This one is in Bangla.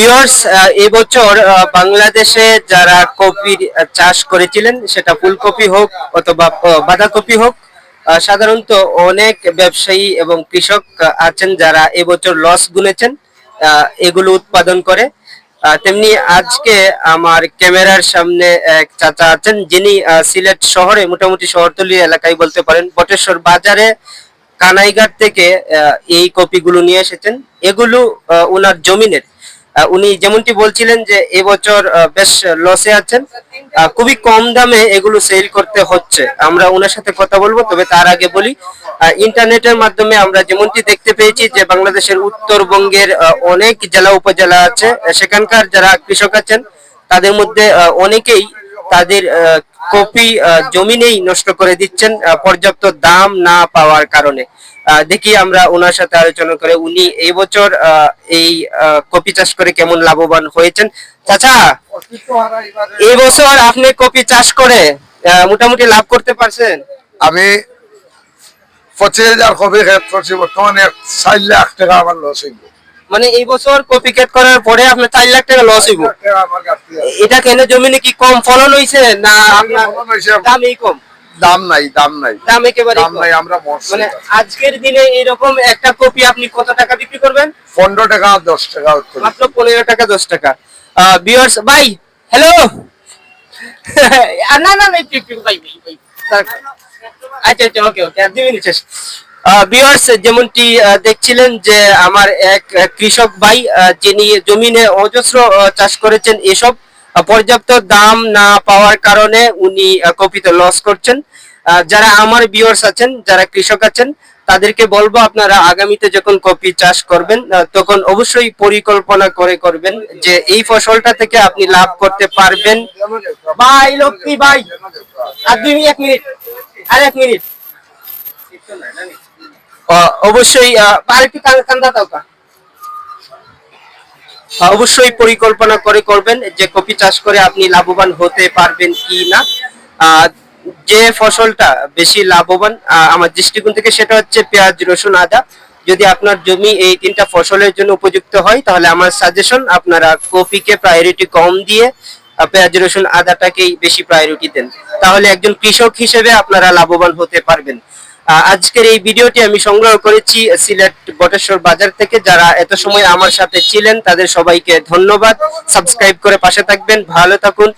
ভিউয়ার্স এবছর বাংলাদেশে যারা কপির চাষ করেছিলেন, সেটা ফুলকপি হোক অথবা বাঁধাকপি হোক সাধারণত অনেক ব্যবসায়ী এবং কৃষক আছেন যারা এবছর লস গুনেছেন এগুলো উৎপাদন করে। তেমনি আজকে আমার ক্যামেরার সামনে এক চাচা আছেন, যিনি সিলেট শহরে, মোটামুটি শহরতলি এলাকায় বলতে পারেন, বটেশ্বর বাজারে, কানাইঘাট থেকে এই কপিগুলো নিয়ে এসেছেন। এগুলো ওনার জমিনের উনি যেমনটি বলছিলেন যে এবছর বেশ লসে আছেন। খুবই কম দামে এগুলো সেল করতে হচ্ছে। আমরা ওনার সাথে কথা বলব, তবে তার আগে বলি ইন্টারনেটের মাধ্যমে আমরা যেমনটি দেখতে পেয়েছি যে বাংলাদেশের উত্তরবঙ্গের অনেক জেলা উপজেলা আছে। সেখানকার যারা কৃষক আছেন, তাদের মধ্যে অনেকেই তাদের কপি জমিনেই নষ্ট করে দিচ্ছেন পর্যাপ্ত দাম না পাওয়ার কারণে। দেখি আমরা ওনার সাথে আলোচনা করে উনি এই বছর এই কপি চাষ করে কেমন লাভবান হয়েছেন। চাচা, এই বছর আপনি কপি চাষ করে মোটামুটি লাভ করতে পারছেন? আমি পঁচিশ হাজার কপি খেত করছি, বর্তমানে চার লাখ টাকা আমার লস হইব। মানে এই বছর কপি ক্ষেত করার পরে আপনার চার লাখ টাকা লস হইব। এটা কেন জমিনে কি কম ফলন হয়েছে না দামই কম? দাম নাই দাম নাই। দাম একেবারে দাম নাই আমরা মানে আজকের দিনে এরকম একটা কপি আপনি কত টাকা বিক্রি করবেন? পনেরো টাকা দশ টাকা মাত্র পনেরো টাকা দশ টাকা। বিয়ার্স ভাই হ্যালো না না না ভাই আচ্ছা আচ্ছা ওকে ওকে দুই মিনিট শেষ। বিয়ার্স যেমনটি দেখছিলেন যে আমার এক কৃষক ভাই যিনি জমিনে অজস্র চাষ করেছেন, এসব পর্যাপ্ত দাম না পাওয়ার কারণে উনি কপিতে লস করছেন। যারা আমার বিয়ার্স আছেন, যারা কৃষক আছেন, তাদেরকে বলব, আপনারা আগামীতে যখন কপি চাষ করবেন তখন অবশ্যই পরিকল্পনা করে করবেন যে এই ফসলটা থেকে আপনি লাভ করতে পারবেন। ভাই, লক্ষ্মী ভাই, আর দুই এক মিনিট, আর এক মিনিট। অবশ্যই আহ, আর একটু কান- কান্দা দাও অবশ্যই পরিকল্পনা করে করবেন যে কপি চাষ করে আপনি লাভবান হতে পারবেন কি না। যে ফসলটা বেশি লাভবান আমার দৃষ্টিকোণ থেকে সেটা হচ্ছে পেঁয়াজ রসুন আদা। যদি আপনার জমি এই তিনটা ফসলের জন্য উপযুক্ত হয় তাহলে আমার সাজেশন আপনারা কপিকে প্রায়োরিটি কম দিয়ে পেঁয়াজ রসুন আদাটাকেই বেশি প্রায়োরিটি দেন। তাহলে একজন কৃষক হিসেবে আপনারা লাভবান হতে পারবেন। আজকের এই ভিডিওটি আমি সংগ্রহ করেছি সিলেট বটেশ্বর বাজার থেকে। যারা এত সময় আমার সাথে ছিলেন, তাদের সবাইকে ধন্যবাদ। সাবস্ক্রাইব করে পাশে থাকবেন। ভালো থাকুন।